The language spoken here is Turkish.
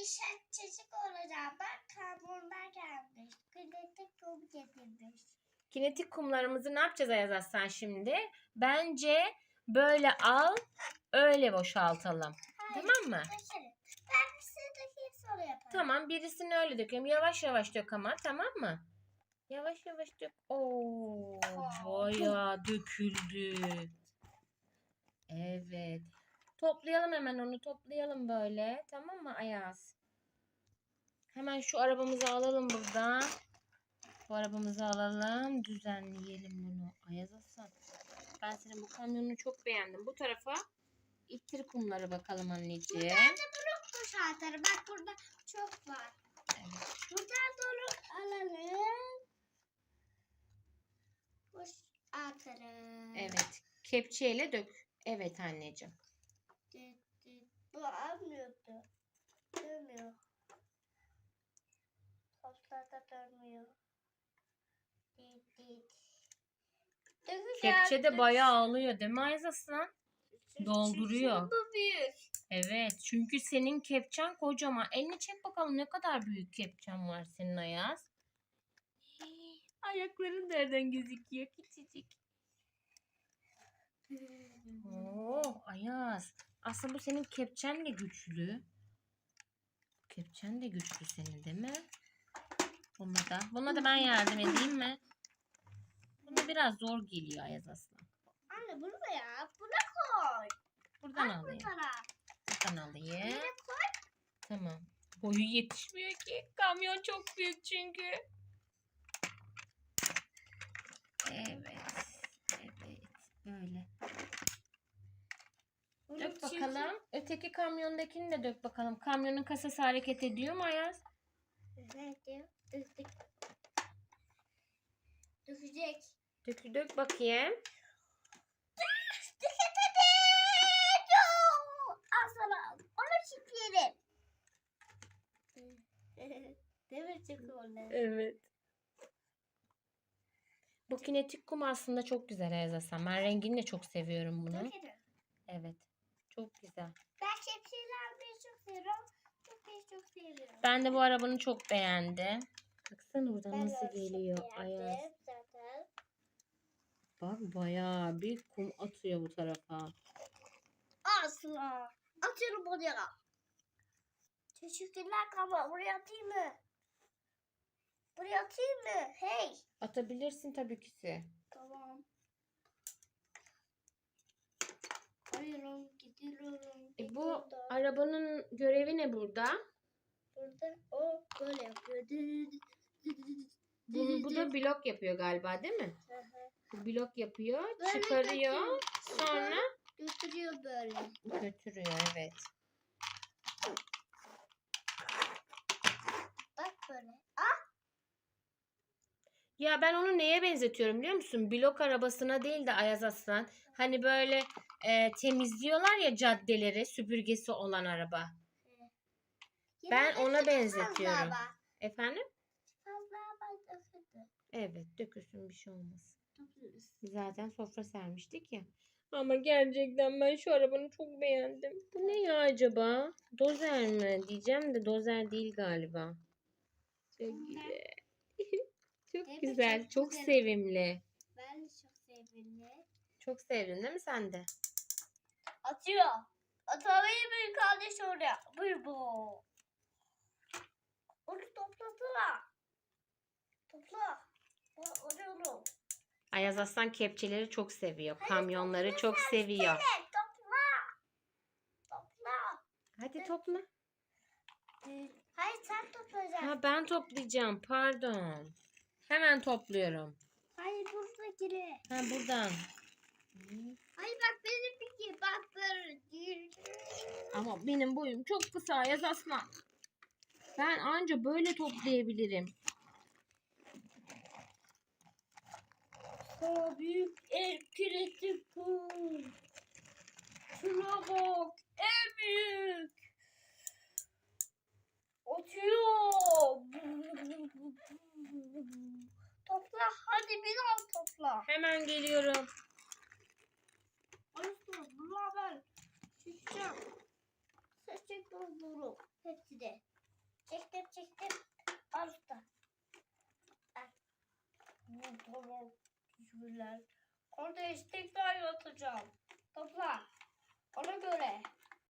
değişik çocuk olacağım. Bak kamyonlar gelmiş. Kinetik kum getirmiş. Kinetik kumlarımızı ne yapacağız Ayaz Aslan şimdi? Bence böyle al, öyle boşaltalım. Hayır. Tamam mı? Ben bir sürü dökeyim sonra yaparım. Tamam birisini öyle dökelim. Yavaş yavaş dök ama tamam mı? Yavaş yavaş dök. Oo, bayağı döküldü. Evet. Toplayalım hemen onu toplayalım böyle. Tamam mı Ayaz? Hemen şu arabamızı alalım buradan. Bu arabamızı alalım. Düzenleyelim bunu. Ayaz Hasan. Ben senin bu kamyonunu çok beğendim. Bu tarafa ittir kumları bakalım anneciğim. Ben de bunu boşaltırım. Bak burada çok var. Evet. Buradan doğru alalım. Boşaltırım. Evet. Kepçeyle dök. Evet anneciğim. Düt düt. Dökeceğim, Kepçe de bayağı ağlıyor değil mi Ayaz Aslan? dolduruyor. Bu büyük. Evet. Çünkü senin kepçen kocaman. Elini çek bakalım ne kadar büyük kepçen var senin Ayaz. Hii, Ayakların nereden gözüküyor küçücük. Oo Ayaz. Aslında bu senin kepçen de güçlü. Kepçen de güçlü senin değil mi? Buna da. Buna da ben yardım edeyim mi? Buna biraz zor geliyor Ayaz Aslan. Anne bunu da yap. Buna koy. Buradan Bak alayım. bunlara. Buradan alayım. Yine koy. Tamam. Boyu yetişmiyor ki. Kamyon çok büyük çünkü. Evet. Evet. Böyle. Bunu Dök bakalım. Öteki kamyondakini de dök bakalım. Kamyonun kasası hareket ediyor mu Ayaz? Evet diyor. Döktük. Dökecek. Dök, dök bakayım. Demir onları. Evet. Bu kinetik kum aslında çok güzel Hasan. Ben rengini de çok seviyorum bunu. Evet. Çok güzel. Ben şemsiyelerimi çok seviyorum. Çok seviyorum. Ben de bu arabanı çok beğendim. Baksana buradan Ben nasıl geliyor Ayaz. Zaten. Bak bayağı bir kum atıyor bu tarafa. Asla. Atıyorum oraya. Teşekkürler kaba. Buraya atayım mı? Buraya atayım mı? Hey. Atabilirsin tabii ki. Tamam. Alıyorum, gidiyorum. E, bu burada. arabanın görevi ne burada? Burada o böyle yapıyor. Bu, bu da blok yapıyor galiba değil mi? Hı hı. Bu blok yapıyor, Böyle çıkarıyor, götürüyor. sonra Götürüyor böyle. götürüyor evet. Bak böyle. Ya ben onu neye benzetiyorum biliyor musun? Blok arabasına değil de Ayaz Aslan. Hani böyle e, temizliyorlar ya caddeleri süpürgesi olan araba. Ben ona benzetiyorum. Efendim? Evet dökülsün bir şey olmaz. Zaten sofra sermiştik ya. Ama gerçekten ben şu arabanı çok beğendim. Bu ne ya acaba? Dozer mi? Diyeceğim de dozer değil galiba. Çok güzel. çok Evet, güzel. çok Çok güzel. sevimli. Ben de çok sevimli. Çok sevdin değil mi sen de? Atıyor. Atamayı bir kardeş oraya. Buyur bu. Onu toplasana. Topla. O- Onu onu. Ayaz Aslan kepçeleri çok seviyor. Hayır, Kamyonları çok seviyor. Evet topla. Topla. Hadi topla. Hayır sen toplayacaksın. Ha ben toplayacağım. Pardon. Hemen topluyorum. Hayır buradakini. Ha buradan. Hayır bak benim fikir. Bak böyle. Ama benim boyum çok kısa Ayaz Aslan. Ben anca böyle toplayabilirim. Sana büyük el kiresi kum. Şuna bak. En büyük. Atıyor. Topla hadi biraz topla. Hemen geliyorum. cümleler. Orada istikrar yatacağım. Topla. Ona göre.